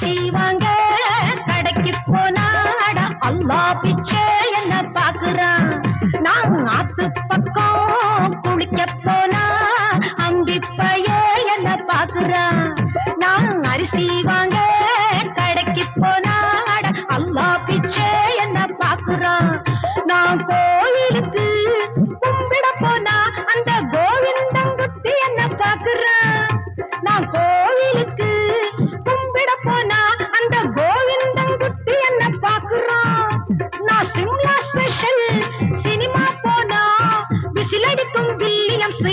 செய்வாங்க. கடைக்கு போனாட அல்லா பிச்சை என்ன பாக்குறான் நான் ஆத்து பக்கம் குளிக்க போனா அம்பி பைய என்ன பாக்குறான் நான் அரிசி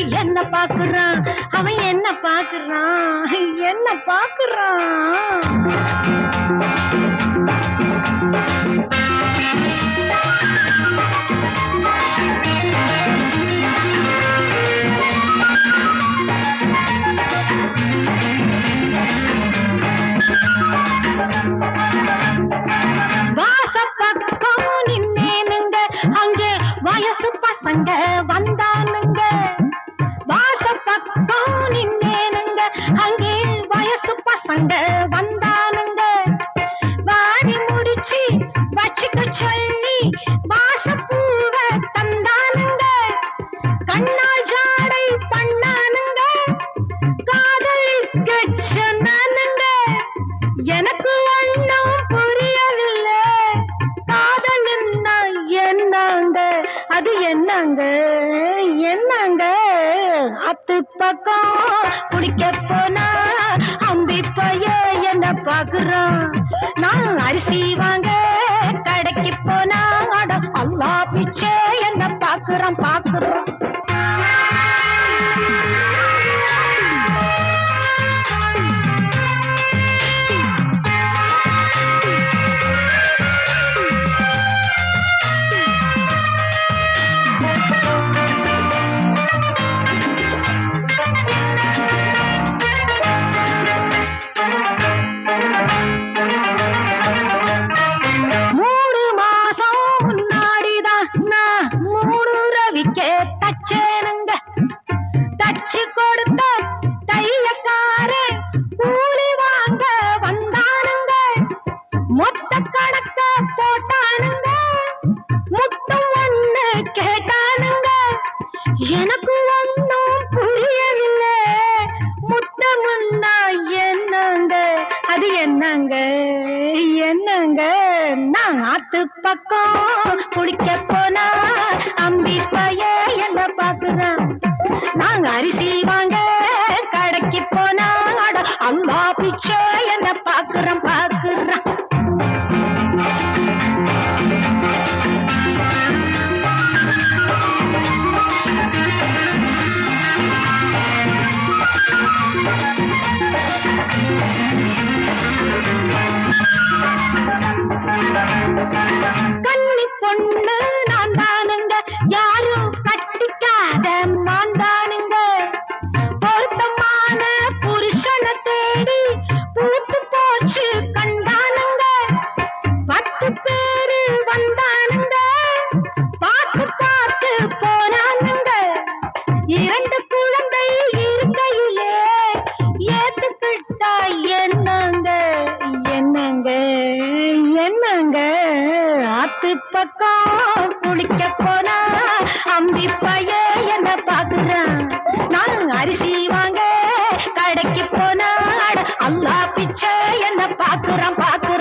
என்ன பாக்குறான்? அவன் என்ன பாக்குறான்? என்ன பாக்குறான்? வாச பக்கம் நின்னேனுங்க. அங்கே வயசு பசங்க வந்தான் हंग பக்கம் குடிக்க போனா அம்பி பைய என்ன பாக்குறான் நான் அரிசி வாங்க கடைக்கு போனா அட அல்லா பிச்சை என்ன பாக்குறான் என்னங்க? என்னங்க? நான் ஆத்து பக்கம் குடிக்க போனா அம்பி பைய என்ன பாக்குறான் நாங்க அரிசி வாங்க கடைக்கு போனா அட அல்லா பிச்சை என்ன பாக்குறோம் பொண்ணு நான் தானுங்க யாரும் கட்டிக்காத நான் தானுங்க பொருத்தமான புருஷனை தேடி பூத்து போச்சு கண்டானுங்க. பத்து பேரு வந்து பாக்குறான் பாக்குறான் பாக்குறான்